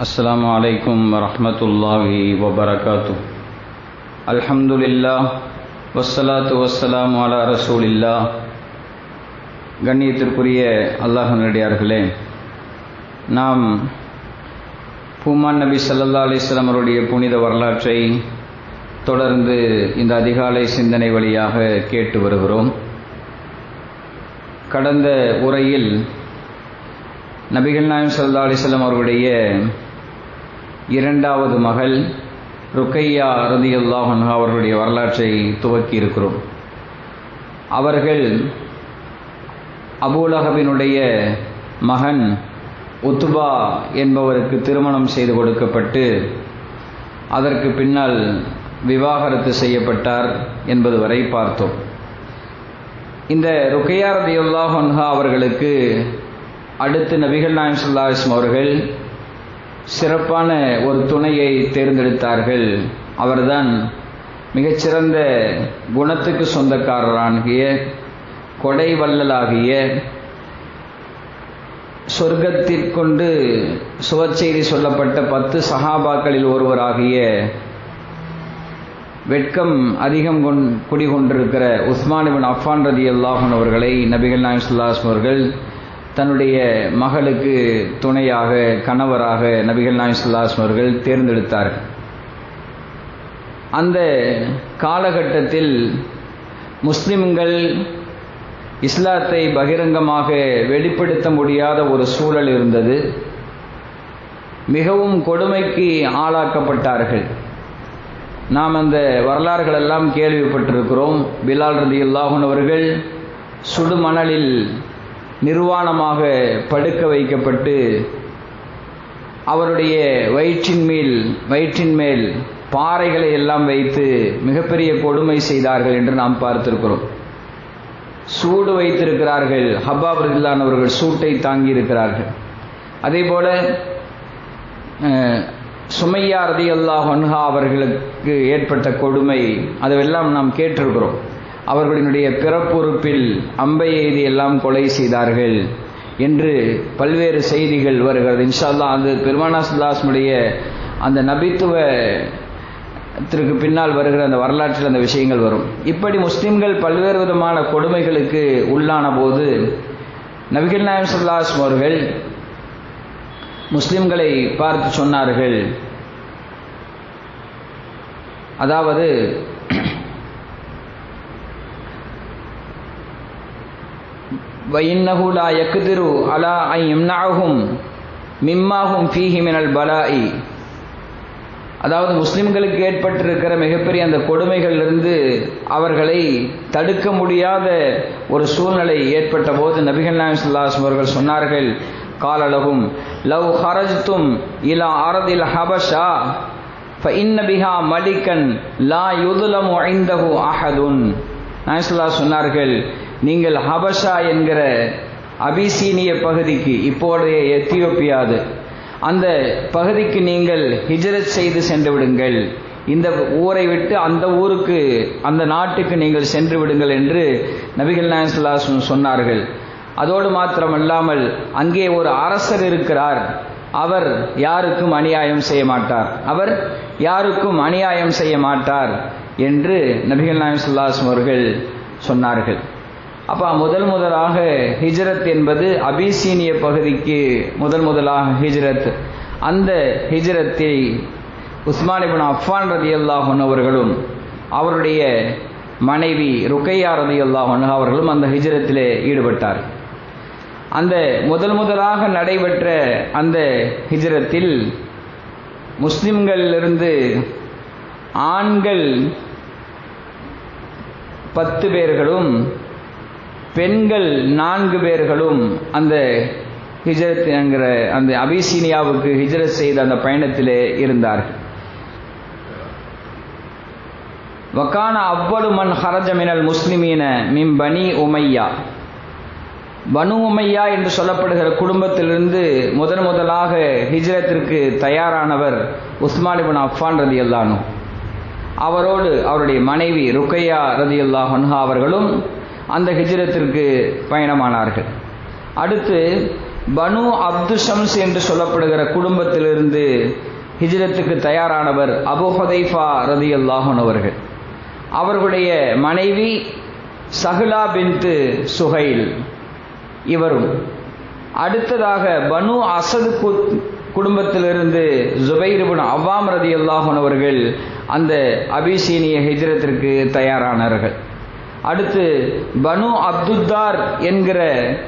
السلام عليكم ورحمة الله وبركاته الحمد لله والصلاة والسلام على رسول الله கண்ணியத்திற்குரிய அல்லாஹனுடையார்களே நாம் பூமான் நபி சல்லா அலிஸ்லாம் அவருடைய புனித வரலாற்றை தொடர்ந்து இந்த அதிகாலை சிந்தனை வழியாக கேட்டு வருகிறோம் கடந்த உரையில் நபிகள் நாயம் சல்லா அலிஸ்லாம் அவருடைய இரண்டாவது மகள் ருக்கையா ரதியுல்லாஹன் அவர்களுடைய வரலாற்றை துவக்கி இருக்கிறோம் அவர்கள் அபூலகவினுடைய மகன் உத்துபா என்பவருக்கு திருமணம் செய்து கொடுக்கப்பட்டு அதற்கு பின்னால் விவாகரத்து செய்யப்பட்டார் என்பது வரை பார்த்தோம். இந்த ருக்கையா ரதியுல்லாஹன்ஹா அவர்களுக்கு அடுத்து நபிகள் நாயம் சுல்லாஸ்ம் அவர்கள் சிறப்பான ஒரு துணையை தேர்ந்தெடுத்தார்கள். அவர்தான் மிகச்சிறந்த குணத்துக்கு சொந்தக்காரராகிய கொடை வள்ளலாகிய சொர்க்கத்திற்கொண்டு சுவச்செய்தி சொல்லப்பட்ட பத்து சகாபாக்களில் ஒருவராகிய வெட்கம் அதிகம் கொண் குடிகொண்டிருக்கிற உஸ்மான் இபின் அஃபான் ரதி அல்லாஹன் அவர்களை நபிகள் நாயம் சுல்லாஸ் அவர்கள் தன்னுடைய மகளுக்கு துணையாக கணவராக நபிகள் நாயம் சுல்லாஸ்ம் அவர்கள் தேர்ந்தெடுத்தார்கள். அந்த காலகட்டத்தில் முஸ்லிம்கள் இஸ்லாத்தை பகிரங்கமாக வெளிப்படுத்த முடியாத ஒரு சூழல் இருந்தது. மிகவும் கொடுமைக்கு ஆளாக்கப்பட்டார்கள். நாம் அந்த வரலாறுகள் எல்லாம் கேள்விப்பட்டிருக்கிறோம். பிலால் ரதி அல்லாஹன் அவர்கள் சுடுமணலில் நிர்வாணமாக படுக்க வைக்கப்பட்டு அவருடைய வயிற்றின் மேல் வயிற்றின் மேல் பாறைகளை எல்லாம் வைத்து மிகப்பெரிய கொடுமை செய்தார்கள் என்று நாம் பார்த்திருக்கிறோம். சூடு வைத்திருக்கிறார்கள் ஹப்பாப் அவர்கள் சூட்டை தாங்கி இருக்கிறார்கள் அதே போல சுமையா ரதி அல்லாஹ் அன்ஹா அவர்களுக்கு ஏற்பட்ட கொடுமை அதுவெல்லாம் நாம் கேட்டிருக்கிறோம். அவர்களினுடைய பிறப்புறுப்பில் அம்பை எய்தி எல்லாம் கொலை செய்தார்கள் என்று பல்வேறு செய்திகள் வருகிறது. இன்ஷால்லா அது பெருமானாசுல்லாஸ்னுடைய அந்த நபித்துவ திற்கு பின்னால் வருகிற அந்த வரலாற்றில் அந்த விஷயங்கள் வரும். இப்படி முஸ்லிம்கள் பல்வேறு விதமான கொடுமைகளுக்கு உள்ளான போது நபிகள் நாயம் சுல்லாஸ்ம் அவர்கள் முஸ்லிம்களை பார்த்து சொன்னார்கள். அதாவது وَإِنَّهُ لَا يَقْدِرُ عَلَى أَن يَمْنَعَهُم مِمَّا هُمْ فِيهِ مِنَ الْبَلَاءِ அதாவது முஸ்லிம்களுக்கு ஏற்பட்டிருக்கிற மிகப்பெரிய அந்த கொடுமைகளிலிருந்து அவர்களை தடுக்க முடியாத ஒரு சூழ்நிலை ஏற்பட்ட போது நபிகள் நாயம் சுல்லாஸ் அவர்கள் சொன்னார்கள் காலளவும் லவ் ஹரஜ்தும் இலா அரதில் ஹபஷா ஃபஇன்ன பிஹா மலிக்கன் லா யுதுலமு ஐந்தஹு அஹதுன் நாயசுல்லா சொன்னார்கள் நீங்கள் ஹபஷா என்கிற அபிசீனிய பகுதிக்கு இப்போதைய எத்தியோப்பியாது அந்த பகுதிக்கு நீங்கள் ஹிஜரத் செய்து சென்று விடுங்கள். இந்த ஊரை விட்டு அந்த ஊருக்கு அந்த நாட்டுக்கு நீங்கள் சென்று விடுங்கள் என்று நபிகள் நாயசுல்லாஸ் சொன்னார்கள். அதோடு மாத்திரமல்லாமல் அங்கே ஒரு அரசர் இருக்கிறார். அவர் யாருக்கும் அநியாயம் செய்ய மாட்டார். அவர் யாருக்கும் அநியாயம் செய்ய மாட்டார் என்று நபிகள் நாயம் சுல்லாஸ் அவர்கள் சொன்னார்கள். அப்போ முதல் முதலாக ஹிஜ்ரத் என்பது அபிசீனிய பகுதிக்கு முதல் முதலாக ஹிஜ்ரத். அந்த ஹிஜ்ரத்தை உஸ்மானிபின் அஃபான் ரதி அல்லாஹன் அவர்களும் அவருடைய மனைவி ருக்கையா ரதி அல்லாஹன் அவர்களும் அந்த ஹிஜ்ரத்திலே ஈடுபட்டார். அந்த முதல் முதலாக நடைபெற்ற அந்த ஹிஜ்ரத்தில் முஸ்லிம்களிலிருந்து ஆண்கள் பத்து பேர்களும் பெண்கள் நான்கு பேர்களும் அந்த ஹிஜரத் என்கிற அந்த அபிசீனியாவுக்கு ஹிஜரத் செய்த அந்த பயணத்திலே இருந்தார்கள். வக்கான அவ்வளவு மண் ஹரஜமினல் முஸ்லிமீன மிம் பனி உமையா. பனு உமையா என்று சொல்லப்படுகிற குடும்பத்திலிருந்து முதன் முதலாக ஹிஜ்ரத்திற்கு தயாரானவர் உஸ்மான் அஃபான் ரதி அல்லானு அவரோடு அவருடைய மனைவி ருக்கையா ரதி அல்லாஹன்ஹா அவர்களும் அந்த ஹிஜ்ரத்திற்கு பயணமானார்கள். அடுத்து பனு அப்து ஷம்ஸ் என்று சொல்லப்படுகிற குடும்பத்திலிருந்து ஹிஜ்ரத்துக்கு தயாரானவர் அபு ஹதைஃபா ரதி அல்லாஹன் அவர்கள். அவர்களுடைய மனைவி சஹ்லா பின்து சுஹைல் இவரும். அடுத்ததாக பனு அசது குடும்பத்திலிருந்து ஜுபைருபின் அவ்வாம் ரதி அல்லாஹன் அவர்கள் அந்த அபிசீனிய ஹிஜ்ரத்திற்கு தயாரானார்கள் அடுத்து பனு அப்துத்தார் என்கிற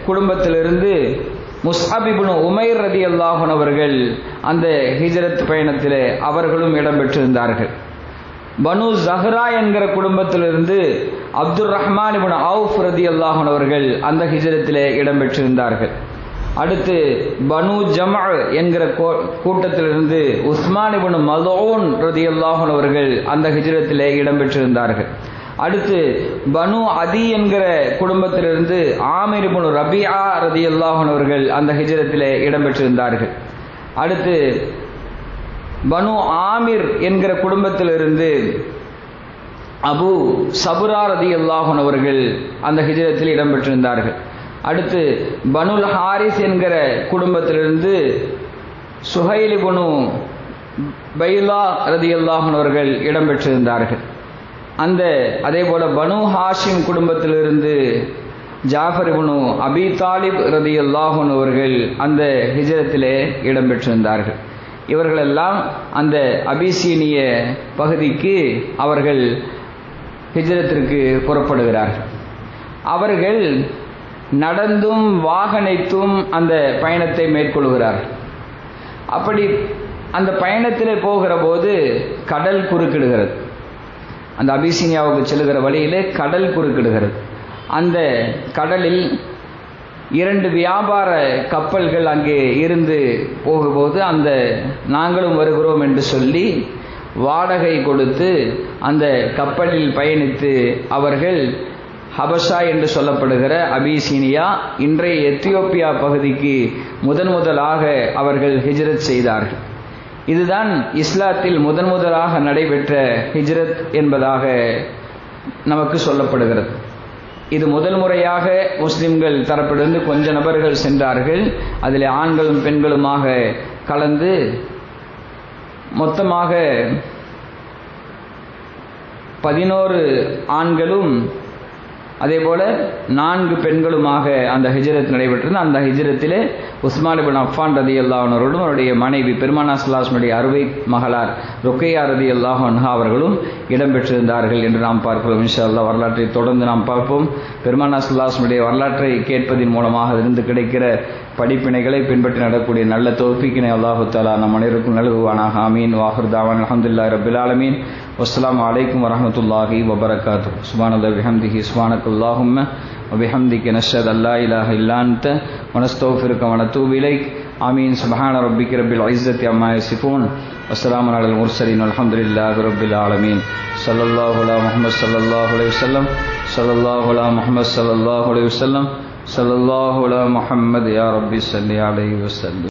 குடும்பத்திலிருந்து முஸ்ஹாபிபுனு உமைர் ரதி அல்லாஹன் அவர்கள் அந்த ஹிஜரத் பயணத்தில் அவர்களும் இடம்பெற்றிருந்தார்கள். பனு ஜஹ்ரா என்கிற குடும்பத்திலிருந்து அப்துல் ரஹ்மான் இபுன் அவுஃப் ரதி அல்லாஹன் அவர்கள் அந்த ஹிஜரத்திலே இடம்பெற்றிருந்தார்கள். அடுத்து பனு ஜமா என்கிற கூட்டத்திலிருந்து உஸ்மான் இபுன் மதோன் ரதி அல்லாஹன் அவர்கள் அந்த ஹிஜரத்திலே இடம்பெற்றிருந்தார்கள். அடுத்து பனு அதி என்கிற குடும்பத்திலிருந்து ஆமிர் பனு ரபியா ரதி அல்லாஹன் அவர்கள் அந்த ஹிஜரத்தில் இடம்பெற்றிருந்தார்கள். அடுத்து பனு ஆமிர் என்கிற குடும்பத்திலிருந்து அபு சபுரா ரதி அல்லாஹன் அவர்கள் அந்த ஹிஜரத்தில் இடம்பெற்றிருந்தார்கள். அடுத்து பனுல் ஹாரிஸ் என்கிற குடும்பத்திலிருந்து சுஹைலி பனு பைலா ரதி அல்லாஹன் அவர்கள் இடம்பெற்றிருந்தார்கள். அந்த அதே போல பனு ஹாஷிம் குடும்பத்திலிருந்து ஜாஃபர் இபனு அபி தாலிப் ரதி அல்லாஹன் அவர்கள் அந்த ஹிஜரத்திலே இடம்பெற்றிருந்தார்கள். இவர்களெல்லாம் அந்த அபிசீனிய பகுதிக்கு அவர்கள் ஹிஜரத்திற்கு புறப்படுகிறார்கள். அவர்கள் நடந்தும் வாகனைத்தும் அந்த பயணத்தை மேற்கொள்கிறார்கள். அப்படி அந்த பயணத்தில் போகிற போது கடல் குறுக்கிடுகிறது. அந்த அபிசீனியாவுக்கு செல்கிற வழியிலே கடல் குறுக்கிடுகிறது. அந்த கடலில் இரண்டு வியாபார கப்பல்கள் அங்கே இருந்து போகும்போது அந்த நாங்களும் வருகிறோம் என்று சொல்லி வாடகை கொடுத்து அந்த கப்பலில் பயணித்து அவர்கள் ஹபஷா என்று சொல்லப்படுகிற அபிசீனியா இன்றைய எத்தியோப்பியா பகுதிக்கு முதன் முதலாக அவர்கள் ஹிஜ்ரத் செய்தார்கள். இதுதான் இஸ்லாத்தில் முதன் முதலாக நடைபெற்ற ஹிஜ்ரத் என்பதாக நமக்கு சொல்லப்படுகிறது. இது முதல் முறையாக முஸ்லிம்கள் தரப்பிலிருந்து கொஞ்ச நபர்கள் சென்றார்கள். அதில் ஆண்களும் பெண்களுமாக கலந்து மொத்தமாக பதினோரு ஆண்களும் அதே போல நான்கு பெண்களுமாக அந்த ஹிஜரத் நடைபெற்றது அந்த ஹிஜரத்திலே உஸ்மான் பின் அஃபான் ரதி அல்லாஹனருடன் அவருடைய மனைவி பெருமானா சுல்லாஸ்மனுடைய அறுவை மகளார் ருக்கையா ரதி அல்லாஹன்ஹா அவர்களும் இடம்பெற்றிருந்தார்கள் என்று நாம் பார்க்கிறோம். இன்ஷா அல்லா வரலாற்றை தொடர்ந்து நாம் பார்ப்போம். பெருமானா சுல்லாஸ்மனுடைய வரலாற்றை கேட்பதன் மூலமாக இருந்து கிடைக்கிற படிப்பினைகளை பின்பற்றி நடக்கூடிய நல்ல தோப்பிக்கினை அல்லாஹு தாலா நம் அனைவருக்கும் நல்குவானாக. ஆமீன். வாஹர் தாவான். அஹமதுல்லா ரபில் ஆலமீன். வஸ்லாம் அலைக்கும் வரமத்துல்லாஹி வபரகாத்து சுபான் அல்லா விஹம்திஹி சுபானக் اللهم وبحمدك نشهد أن لا إله إلا أنت ونستغفرك ونتوب إليك آمين سبحان ربك رب العزة عما يصفون والسلام على المرسلين والحمد لله رب العالمين صلى الله على محمد صلى الله عليه وسلم صلى الله على محمد صلى الله عليه وسلم صلى الله على محمد يا ربي صل عليه وسلم